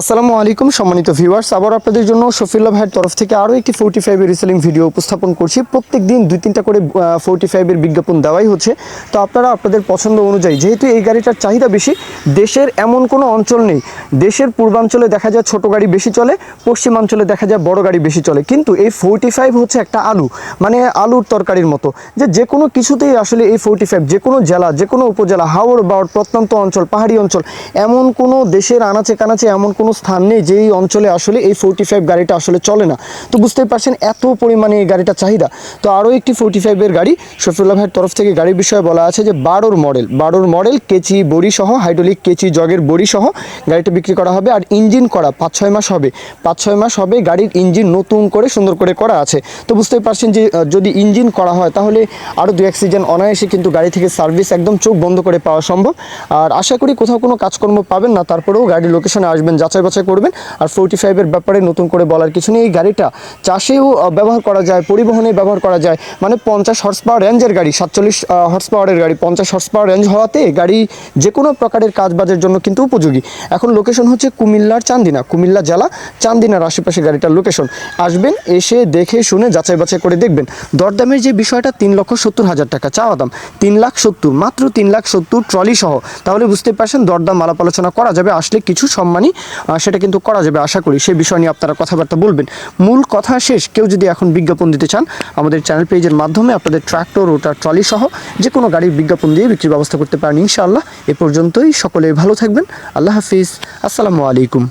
আসসালামু আলাইকুম সম্মানিত ভিউয়ার্স আবার আপনাদের জন্য শফিল্লা ভাইয়ের তরফ থেকে আরও একটি ফোর্টি ফাইভের রিসেলিং ভিডিও উপস্থাপন করছি। প্রত্যেক দিন দুই তিনটা করে ফোর্টি ফাইভের বিজ্ঞাপন দেওয়াই হচ্ছে। তো আপনারা আপনাদের পছন্দ অনুযায়ী, যেহেতু এই গাড়িটার চাহিদা বেশি, দেশের এমন কোনো অঞ্চল নেই। দেশের পূর্বাঞ্চলে দেখা যায় ছোট গাড়ি বেশি চলে, পশ্চিমাঞ্চলে দেখা যায় বড় গাড়ি বেশি চলে। কিন্তু এই ফোর্টি ফাইভ হচ্ছে একটা আলু মানে আলুর তরকারির মতো। যে যে কোনো কিছুতেই আসলে এই ফোর্টি ফাইভ যে কোনো জেলা যে কোনো উপজেলা, হাওড় বাওড় প্রত্যন্ত অঞ্চল, পাহাড়ি অঞ্চল, এমন কোনো দেশের আনাচে কানাচে এমন কোনো স্থান নেই যেই অঞ্চলে আসলে এই ফোর্টি ফাইভ গাড়িটা আসলে চলে না। তো বুঝতেই পারছেন এত পরিমাণে এই গাড়িটা চাহিদা। তো আরও একটি ফোর্টি ফাইভের গাড়ি, শফিউল্লাহ ভাইয়ের তরফ থেকে গাড়ির বিষয়ে বলা আছে যে বারোর মডেল। বারোর মডেল কেচি বড়ি সহ হাইড্রোলিক কেচি জগের বড়ি সহ গাড়িটা বিক্রি করা হবে আর ইঞ্জিন করা পাঁচ ছয় মাস হবে। পাঁচ ছয় মাস হবে গাড়ির ইঞ্জিন নতুন করে সুন্দর করে করা আছে। তো বুঝতেই পারছেন যে যদি ইঞ্জিন করা হয় তাহলে আরও দু অ্যাক্সিডেন্ট অনায়াসে কিন্তু গাড়ি থেকে সার্ভিস একদম চোখ বন্ধ করে পাওয়া সম্ভব। আর আশা করি কোথাও কোনো কাজকর্ম পাবেন না, তারপরেও গাড়ির লোকেশনে আসবেন যাচাই বাছাই করবেন আর ফোর্টি ফাইভের ব্যাপারে নতুন করে বলার কিছু নেই। এই গাড়িটা চাষেও ব্যবহার করা যায় পরিবহনে ব্যবহার করা যায়। মানে পঞ্চাশ হর্স পাওয়ার রেঞ্জের গাড়ি সাতচল্লিশ হর্স পাওয়ারের গাড়ি পঞ্চাশ হর্স পাওয়ার রেঞ্জ হওয়াতে গাড়ি যে কোনো প্রকারের কাজবাজের জন্য কিন্তু উপযোগী। এখন লোকেশন হচ্ছে কুমিল্লার চান্দিনা কুমিল্লা জেলা চান্দিনার আশেপাশে গাড়িটার লোকেশন আসবেন এসে দেখে শুনে যাচাই বাছাই করে দেখবেন। দরদামের যে বিষয়টা তিন লক্ষ সত্তর হাজার টাকা চাওয়া দাম। তিন লাখ সত্তর মাত্র তিন লাখ সত্তর ট্রলি সহ। তাহলে বুঝতে পারছেন দরদাম আলাপ আলোচনা করা যাবে। আসলে কিছু সম্মানই আহ, সেটা কিন্তু করা যাবে, আশা করি। সেই বিষয় নিয়ে আপনারা কথাবার্তা বলবেন। মূল কথা শেষ, কেউ যদি এখন বিজ্ঞাপন দিতে চান, আমাদের চ্যানেল পেজের মাধ্যমে আপনাদের ট্রাক্টর ওটা ট্রলি সহ যে কোনো গাড়ির বিজ্ঞাপন দিয়ে বিক্রির ব্যবস্থা করতে পারেন, ইনশাআল্লাহ। এ পর্যন্তই, সকলে ভালো থাকবেন। আল্লাহ হাফিজ। আসসালামু আলাইকুম।